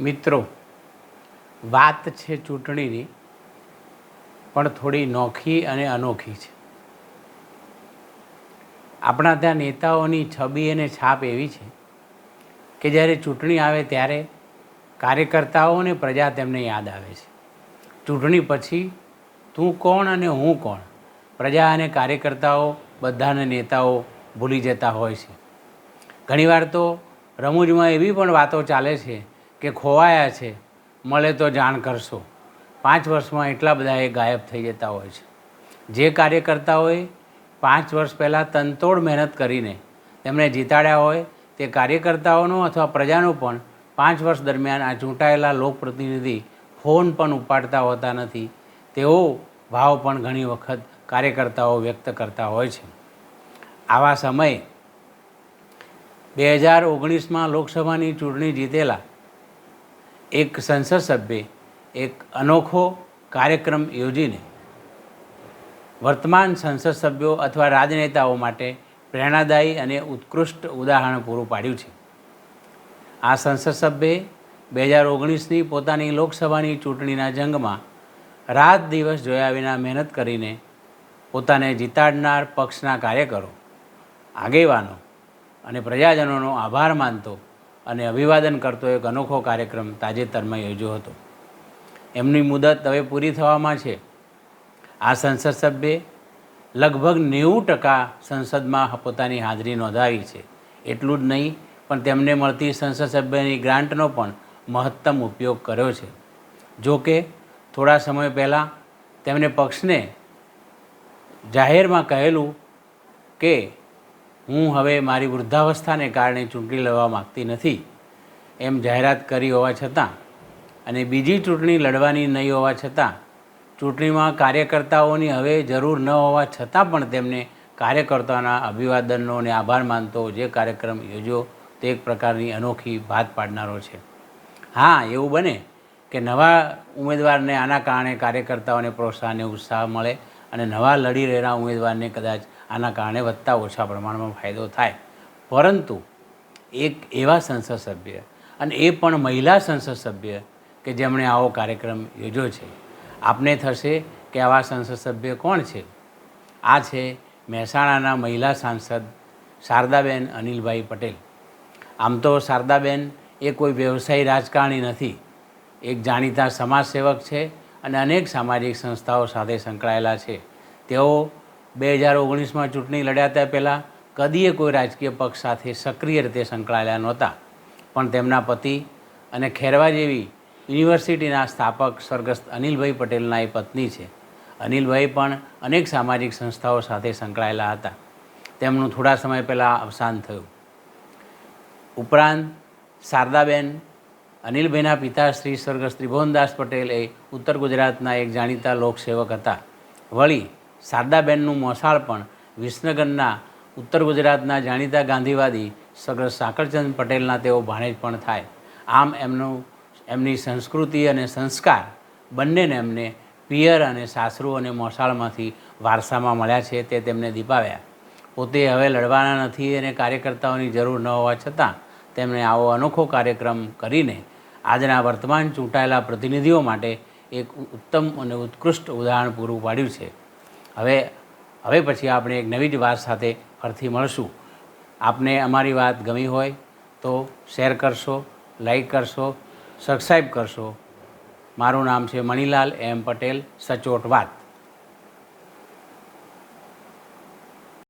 મિત્રો, વાત છે ચૂંટણીની, પણ થોડી નોખી અને અનોખી છે. આપણા ત્યાં નેતાઓની છબી અને છાપ એવી છે કે જ્યારે ચૂંટણી આવે ત્યારે કાર્યકર્તાઓ અને પ્રજા તેમને યાદ આવે છે. ચૂંટણી પછી તું કોણ અને હું કોણ? પ્રજા અને કાર્યકર્તાઓ, બધાને નેતાઓ ભૂલી જતા હોય છે. ઘણીવાર તો રમૂજમાં એવી પણ વાતો ચાલે છે કે ખોવાયા છે, મળે તો જાણ કરશો. પાંચ વર્ષમાં એટલા બધા એ ગાયબ થઈ જતા હોય છે. જે કાર્યકર્તાઓએ પાંચ વર્ષ પહેલાં તનતોડ મહેનત કરીને તેમણે જીતાડ્યા હોય, તે કાર્યકર્તાઓનો અથવા પ્રજાનો પણ પાંચ વર્ષ દરમિયાન આ ચૂંટાયેલા લોકપ્રતિનિધિ ફોન પણ ઉપાડતા હોતા નથી. તેવો ભાવ પણ ઘણી વખત કાર્યકર્તાઓ વ્યક્ત કરતા હોય છે. આવા સમયે બે હજાર ઓગણીસમાં લોકસભાની ચૂંટણી જીતેલા એક સંસદ સભ્યે, એક અનોખો કાર્યક્રમ યોજીને વર્તમાન સંસદ સભ્યો અથવા રાજનેતાઓ માટે પ્રેરણાદાયી અને ઉત્કૃષ્ટ ઉદાહરણ પૂરું પાડ્યું છે. આ સંસદ સભ્યે બે હજાર ઓગણીસની પોતાની લોકસભાની ચૂંટણીના જંગમાં રાત દિવસ જોયા વિના મહેનત કરીને પોતાને જીતાડનાર પક્ષના કાર્યકરો, આગેવાનો અને પ્રજાજનોનો આભાર માનતો અને અભિવાદન કરતો એક અનોખો કાર્યક્રમ તાજેતરમાં યોજ્યો હતો. એમની મુદત હવે પૂરી થવામાં છે. આ સંસદ સભ્યે લગભગ નેવું ટકા સંસદમાં પોતાની હાજરી નોંધાવી છે. એટલું જ નહીં, પણ તેમને મળતી સંસદ સભ્યની ગ્રાન્ટનો પણ મહત્તમ ઉપયોગ કર્યો છે. જો કે, થોડા સમય પહેલાં તેમણે પક્ષને જાહેરમાં કહેલું કે હું હવે મારી વૃદ્ધાવસ્થાને કારણે ચૂંટણી લડવા માગતી નથી. એમ જાહેરાત કરી હોવા છતાં અને બીજી ચૂંટણી લડવાની નહીં હોવા છતાં, ચૂંટણીમાં કાર્યકર્તાઓની હવે જરૂર ન હોવા છતાં પણ તેમને કાર્યકર્તાઓના અભિવાદનનો અને આભાર માનતો જે કાર્યક્રમ યોજ્યો તે એક પ્રકારની અનોખી ભાત પાડનારો છે. હા, એવું બને કે નવા ઉમેદવારને આના કારણે કાર્યકર્તાઓને પ્રોત્સાહન ઉત્સાહ મળે અને નવા લડી રહેલા ઉમેદવારને કદાચ આના કારણે વધતા ઓછા પ્રમાણમાં ફાયદો થાય. પરંતુ એક એવા સંસદ સભ્ય અને એ પણ મહિલા સંસદ સભ્ય કે જેમણે આવો કાર્યક્રમ યોજ્યો છે, આપને થશે કે આવા સંસદ સભ્ય કોણ છે? આ છે મહેસાણાના મહિલા સાંસદ શારદાબેન અનિલભાઈ પટેલ. આમ તો શારદાબેન એ કોઈ વ્યવસાયી રાજકારણી નથી. એક જાણીતા સમાજસેવક છે અને અનેક સામાજિક સંસ્થાઓ સાથે સંકળાયેલા છે. તેઓ બે હજાર ઓગણીસમાં ચૂંટણી લડ્યા તે પહેલાં કદીએ કોઈ રાજકીય પક્ષ સાથે સક્રિય રીતે સંકળાયેલા નહોતા. પણ તેમના પતિ અને ખેરવા જેવી યુનિવર્સિટીના સ્થાપક સ્વર્ગસ્થ અનિલભાઈ પટેલના એ પત્ની છે. અનિલભાઈ પણ અનેક સામાજિક સંસ્થાઓ સાથે સંકળાયેલા હતા. તેમનું થોડા સમય પહેલાં અવસાન થયું. ઉપરાંત શારદાબેન, અનિલભાઈના પિતા શ્રી સ્વર્ગસ્થ ત્રિભુવનદાસ પટેલ એ ઉત્તર ગુજરાતના એક જાણીતા લોકસેવક હતા. વળી શારદાબેનનું મોસાળ પણ વિસનગરના ઉત્તર ગુજરાતના જાણીતા ગાંધીવાદી સગર સાકરચંદ પટેલના તેઓ ભાણેજ પણ થાય. આમ એમનું, એમની સંસ્કૃતિ અને સંસ્કાર બંનેને એમને પિયર અને સાસરુ અને મોસાળમાંથી વારસામાં મળ્યા છે તે તેમને દીપાવ્યા. પોતે હવે લડવાના નથી અને કાર્યકર્તાઓની જરૂર ન હોવા છતાં તેમણે આવો અનોખો કાર્યક્રમ કરીને આજના વર્તમાન ચૂંટાયેલા પ્રતિનિધિઓ માટે એક ઉત્તમ અને ઉત્કૃષ્ટ ઉદાહરણ પૂરું પાડ્યું છે. હવે હવે પછી આપણે એક નવી જ વાત સાથે ફરીથી મળશું. આપને અમારી વાત ગમી હોય તો શેર કરશો, લાઈક કરશો સબસ્ક્રાઈબ કરશો. મારું નામ છે મણિલાલ એમ પટેલ, સચોટ વાત.